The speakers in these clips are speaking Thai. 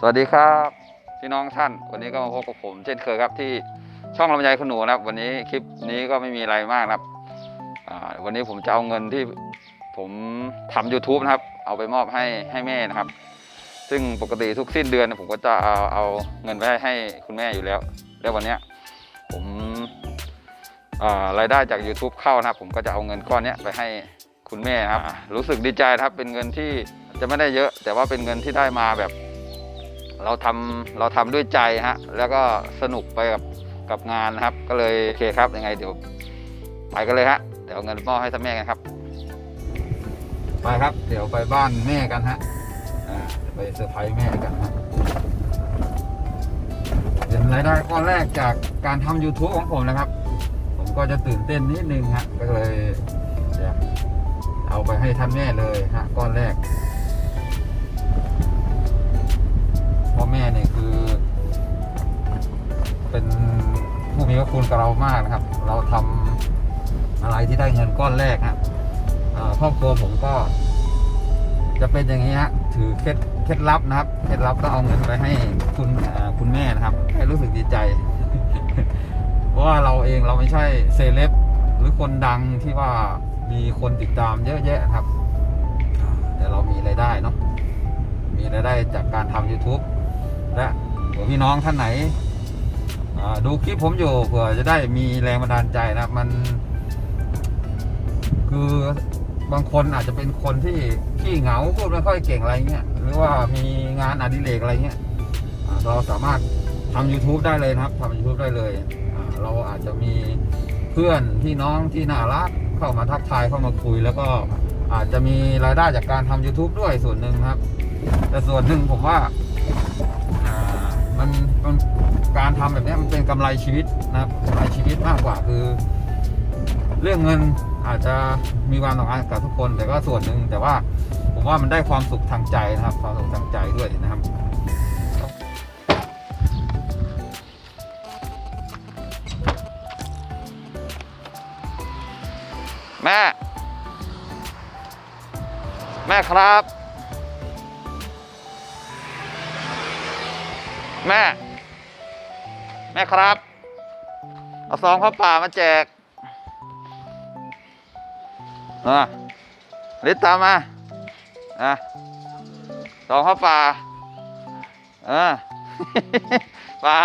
สวัสดีครับพี่น้องท่าน วันนี้ก็มาพบกับผม เช่นเคยครับที่ช่องลำไยคุณหนูนะครับ วันนี้คลิปนี้ก็ไม่มีอะไรมากนะครับวันนี้ผมจะเอาเงินที่ผมทำ YouTube นะครับ เอาไปมอบให้ให้แม่นะครับ ซึ่งปกติทุกสิ้นเดือนผมก็จะเอาเอาเงินไปให้ให้คุณแม่อยู่แล้ว แล้ววันนี้ผมรายได้จาก YouTube เข้านะครับ ผมก็จะเอาเงินก้อนนี้ไปให้คุณแม่ครับ รู้สึกดีใจครับเป็นเงินที่จะไม่ได้เยอะ แต่ว่าเป็นเงินที่ได้มาแบบ เราทำเราทำด้วยใจฮะแล้วก็สนุกไปกับกับงานนะครับ ก็เลยโอเคครับยังไงเดี๋ยวไปกันเลยฮะเดี๋ยวเงินมอบให้ท่านแม่กันครับ ไปครับ เดี๋ยวไปบ้านแม่กันฮะไปเซอร์ไพรส์แม่กันฮะเป็นรายได้ก้อนแรกจากการทำ YouTube ของผมนะครับ ผมก็จะตื่นเต้นนิดนึงฮะก็เลยเอาไปให้ท่านแม่เลยฮะก้อนแรก เป็นผู้มีพระคุณกับเรามากนะครับ เราทำอะไรที่ได้เงินก้อนแรกฮะครอบครัวผมก็ จะเป็นอย่างนี้ฮะถือเคล็ดเคล็ดลับนะครับเคล็ดลับก็เอาเงินไปให้คุณคุณแม่นะครับให้รู้สึกดีใจ เพราะว่าเราเองเราไม่ใช่เซเลบหรือคนดังที่ว่ามีคนติดตามเยอะแยะครับ แต่เรามีรายได้เนาะมีรายได้จากการทำ YouTube และพี่น้องท่านไหน ดูคลิปผมอยู่เผื่อจะได้มีแรงบันดาลใจนะมัน คือบางคนอาจจะเป็นคนที่ขี้เหงาพูดไม่ค่อยเก่งอะไรเงี้ยหรือว่ามีงานอดิเรกอะไรเงี้ยเราสามารถทำ YouTube ได้เลยนะครับทำ YouTube ได้เลย เราอาจจะมีเพื่อนพี่น้องที่น่ารักเข้ามาทักทายเข้ามาคุย แล้วก็อาจจะมีรายได้จากการทำ YouTube ด้วยส่วนหนึ่งครับ แต่ส่วนหนึ่งผมว่า มันมันการทำแบบนี้มันเป็นกำไรชีวิตนะครับกำไรชีวิตมากกว่าคือ เรื่องเงินอาจจะมีความสำคัญกับทุกคน แต่ก็ส่วนหนึ่งแต่ว่าผมว่ามันได้ความสุขทางใจนะครับ ความสุขทางใจด้วยนะครับแม่ แม่ครับ แม่ แม่ครับ เอาซองผ้าป่ามาแจกอะลิตตามมาอะซองผ้าป่าเออเปล่า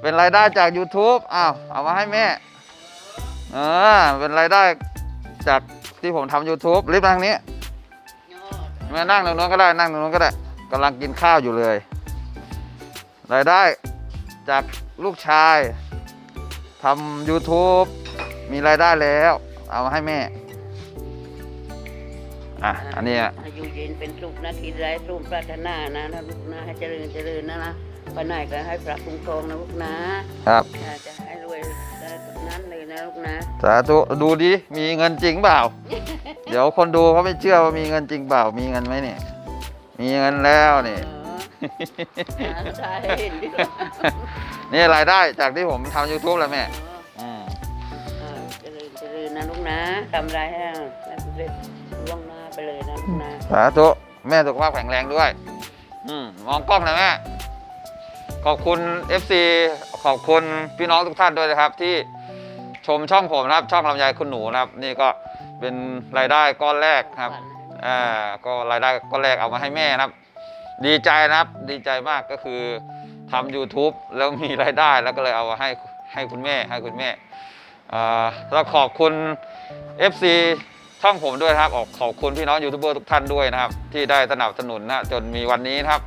เป็นรายได้จาก YouTube อ้าวเอามาให้แม่เออเป็นรายได้จากที่ผมทำ YouTube ลิฟต์ทางนี้แม่นั่งตรงนู้นก็ได้นั่งตรงนู้นก็ได้กำลังกินข้าวอยู่เลย รายได้จากลูกชายทำ YouTube มีรายได้แล้ว เอามาให้แม่ อะ อันนี้อะอายุยืนเป็นสุขนะคิดไรสุขปรารถนานะนะลูกนะให้เจริญเจริญนะนะไปไหนก็ให้พระคุ้มครองนะลูกนะครับอ่าจะให้รวยได้ทุกนั้นเลยนะลูกนะสาธุดูดิมีเงินจริงเปล่า เดี๋ยวคนดูเขาไม่เชื่อว่ามีเงินจริงเปล่า มีเงินไหมเนี่ยมีเงินแล้วนี่เออ ใช่เห็นดินี่รายได้จากที่ผมทำ YouTube แหละแม่อืมเออเจริญเจริญนะลูกนะทำไรให้แล้วเสร็จล่วงหน้าไปเลยนะลูกนะสาธุแม่สุขภาพแข็งแรงด้วย อืมมองกล้องหนะแม่ ขอบคุณ FC ขอบคุณพี่น้องทุกท่านด้วยนะครับ ที่ชมช่องผมนะครับ ช่องลำไยคุณหนูนะครับ นี่ก็เป็นรายได้ก้อนแรกครับ อ่าก็รายได้ก้อนแรกเอามาให้แม่นะครับ ดีใจนะครับดีใจมากก็คือทำ YouTube แล้วมีรายได้แล้วก็เลยเอาให้ให้คุณแม่ให้คุณแม่อ่าแล้วขอบคุณ FC ช่องผมด้วยครับออกขอบคุณพี่น้องยูทูบเบอร์ทุกท่านด้วยนะครับ ที่ได้สนับสนุนนะจนมีวันนี้นะครับ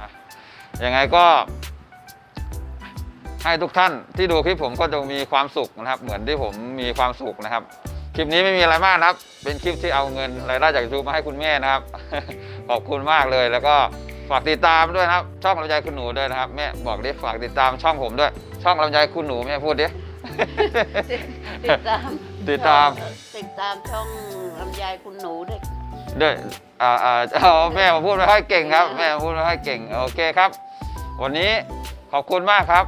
ยังไงก็ ให้ทุกท่านที่ดูคลิปผมก็จงมีความสุขนะครับ เหมือนที่ผมมีความสุขนะครับ คลิปนี้ไม่มีอะไรมากนะครับ เป็นคลิปที่เอาเงินรายได้จากยูทูบมาให้คุณแม่นะครับ ขอบคุณมากเลยแล้วก็ ฝากติดตามด้วยนะครับ ช่องลำไยคุณหนูด้วยนะครับแม่บอกดิฝากติดตามช่องผมด้วย ช่องลำไยคุณหนูแม่พูดดิ ติดตามติดตาม ติดตามช่องลำไยคุณหนูด้วยด้วยอ่าอ่าเอาแม่มาพูดไม่ค่อยเก่งครับ แม่มาพูดไม่ค่อยเก่งโอเคครับ วันนี้ขอบคุณมากครับ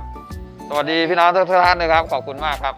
สวัสดีพี่น้องทุกท่านเลยครับ ขอบคุณมากครับ